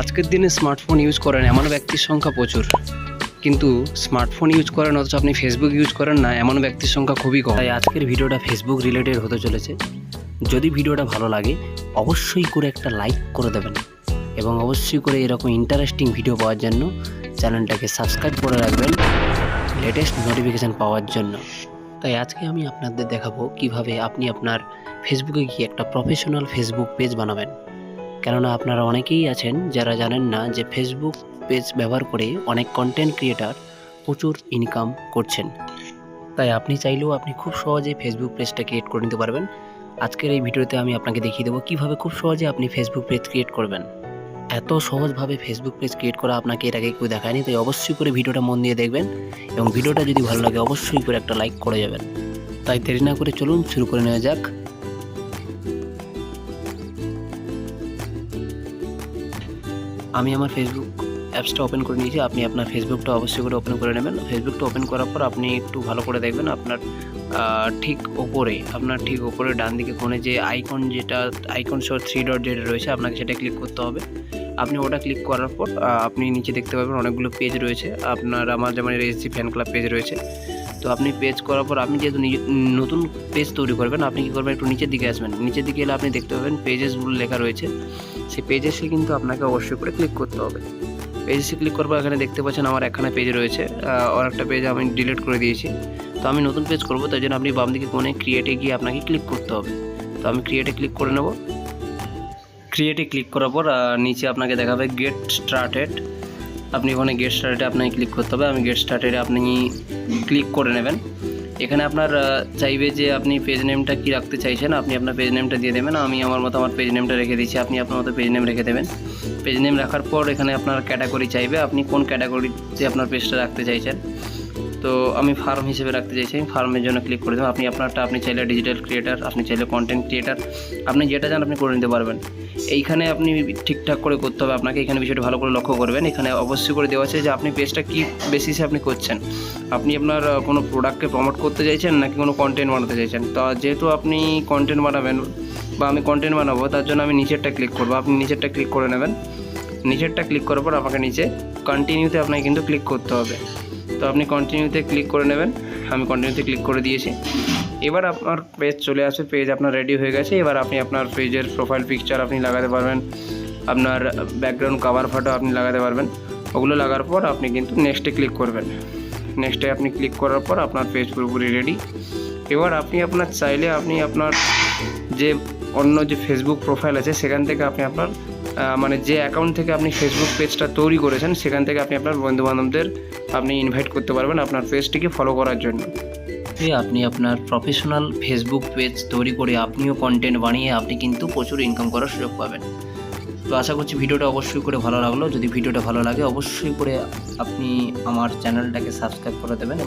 আজকের দিনে smartphone use করেন এমন ব্যক্তির সংখ্যা প্রচুর। কিন্তু স্মার্টফোন ইউজ করেন অথচ আপনি ফেসবুক ইউজ করেন না এমন ব্যক্তির সংখ্যা খুবই কম। তাই আজকের ভিডিওটা ফেসবুক রিলেটেড হতে চলেছে। যদি ভিডিওটা ভালো লাগে, অবশ্যই করে একটা লাইক করে দেবেন। এবং অবশ্যই করে এরকম ইন্টারেস্টিং ভিডিও পাওয়ার জন্য চ্যানেলটাকে সাবস্ক্রাইব করে রাখবেন লেটেস্ট নোটিফিকেশান পাওয়ার জন্য। তাই আজকে আমি আপনাদের দেখাবো কীভাবে আপনি আপনার ফেসবুকে গিয়ে একটা প্রফেশনাল ফেসবুক পেজ বানাবেন। কেননা আপনারা অনেকেই আছেন যারা জানেন না যে ফেসবুক পেজ ব্যবহার করে অনেক কন্টেন্ট ক্রিয়েটার প্রচুর ইনকাম করছেন। তাই আপনি চাইলেও আপনি খুব সহজে ফেসবুক পেজটা ক্রিয়েট করে নিতে পারবেন। আজকের এই ভিডিওতে আমি আপনাকে দেখিয়ে দেবো কীভাবে খুব সহজে আপনি ফেসবুক পেজ ক্রিয়েট করবেন। এত সহজভাবে ফেসবুক পেজ ক্রিয়েট করা আপনাকে এর আগে কেউ দেখায়নি, তাই অবশ্যই করে ভিডিওটা মন দিয়ে দেখবেন এবং ভিডিওটা যদি ভালো লাগে অবশ্যই করে একটা লাইক করে যাবেন। তাই দেরি না করে চলুন শুরু করে নেওয়া যাক। আমি আমার ফেসবুক অ্যাপসটা ওপেন করে নিয়েছি। আপনি আপনার ফেসবুকটা অবশ্যই করে ওপেন করে নেবেন। ফেসবুকটা ওপেন করার পর আপনি একটু ভালো করে দেখবেন আপনার ঠিক ওপরে, আপনার ঠিক ওপরে ডান দিকে কোণে যে আইকন যেটা আইকন শো থ্রি ডট যেটা রয়েছে, আপনাকে সেটা ক্লিক করতে হবে। আপনি ওটা ক্লিক করার পর আপনি নিচে দেখতে পাবেন অনেকগুলো পেজ রয়েছে। আপনার আমার যেমন এসজি ফ্যান ক্লাব পেজ রয়েছে। তো আপনি পেজ করার পর আপনি যেহেতু নতুন পেজ তৈরি করবেন, আপনি কী করবেন? একটু নিচের দিকে আসবেন। নিচের দিকে এলে আপনি দেখতে পাবেন পেজেসগুলো লেখা রয়েছে। সেই পেজেসে কিন্তু আপনাকে অবশ্যই করে ক্লিক করতে হবে। পেজেসে ক্লিক করব এখানে দেখতে পাচ্ছেন আমার এখানে পেজ রয়েছে। আর একটা পেজ আমি ডিলিট করে দিয়েছি। তো আমি নতুন পেজ করব তাই জন্য আপনি বাম দিকে কোণে ক্রিয়েটে গিয়ে আপনাকে ক্লিক করতে হবে। তো আমি ক্রিয়েটে ক্লিক করে নেব। ক্রিয়েটে ক্লিক করার পর নিচে আপনাকে দেখাবে গেট স্টার্টেড আপনি ওখানে গেট স্টার্টেডে আপনাকে ক্লিক করতে হবে। আমি গেট স্টার্টেডে আপনি ক্লিক করে নেবেন। এখানে আপনার চাইবে যে আপনি পেজ নেমটা কি রাখতে চাইছেন, আপনি আপনার পেজ নেমটা দিয়ে দেবেন। আমি আমার মতো আমার পেজ নেমটা রেখে দিচ্ছি আপনি আপনার মতো পেজ নেম রেখে দেবেন। পেজ নেম রাখার পর এখানে আপনার ক্যাটাগরি চাইবে, আপনি কোন ক্যাটাগরিতে আপনার পেজটা রাখতে চাইছেন। তো আমি ফার্ম হিসেবে রাখতে চাইছি। আমি ফার্মের জন্য ক্লিক করে দেবো। আপনি আপনারটা, আপনি চাইলে ডিজিটাল ক্রিয়েটার আপনি চাইলে কন্টেন্ট ক্রিয়েটার আপনি যেটা চান আপনি করে নিতে পারবেন। এইখানে আপনি ঠিকঠাক করে করতে হবে আপনাকে। এখানে বিষয়টা ভালো করে লক্ষ্য করবেন। এখানে অবশ্যই করে দেওয়া আছে যে আপনি পেজটা কী বেসিসে আপনি করছেন। আপনি আপনার কোনো প্রোডাক্টকে প্রমোট করতে চাইছেন নাকি কোনো কন্টেন্ট বানাতে চাইছেন? তো যেহেতু আপনি কন্টেন্ট বানাবেন বা আমি কন্টেন্ট বানাবো, তার জন্য আমি নিচেরটা ক্লিক করব। আপনি নিচেরটা ক্লিক করে নেবেন। নিচেরটা ক্লিক করার পর আমাকে নিচে কন্টিনিউতে আপনাকে কিন্তু ক্লিক করতে হবে। তো আপনি কন্টিনিউতে ক্লিক করে নেবেন। আমি কন্টিনিউতে ক্লিক করে দিয়েছি। এবার আপনার পেজ চলে আসবে পেজ আপনার রেডি হয়ে গেছে। এবার আপনি আপনার পেজের প্রোফাইল পিকচার আপনি লাগাতে পারবেন। আপনার ব্যাকগ্রাউন্ড কাভার ফটো আপনি লাগাতে পারবেন। ওগুলো লাগার পর আপনি কিন্তু নেক্সটে ক্লিক করবেন। নেক্সটে আপনি ক্লিক করার পর আপনার পেজ পুরোপুরি রেডি এবার আপনি আপনার চাইলে আপনি আপনার যে অন্য যে ফেসবুক প্রোফাইল আছে, সেখান থেকে আপনি আপনার মানে যে অ্যাকাউন্ট থেকে আপনি ফেসবুক পেজটা তৈরি করেছেন, সেখান থেকে আপনি আপনার বন্ধুবান্ধবদের আপনি ইনভাইট করতে পারবেন আপনার পেজটিকে ফলো করার জন্য। আপনি আপনার প্রফেশনাল ফেসবুক পেজ তৈরি করে আপনিও কন্টেন্ট বানিয়ে আপনি কিন্তু প্রচুর ইনকাম করার সুযোগ পাবেন। তো আশা করছি ভিডিওটা অবশ্যই করে ভালো লাগল। যদি ভিডিওটা ভালো লাগে, অবশ্যই করে আপনি আমার চ্যানেলটাকে সাবস্ক্রাইব করে দেবেন।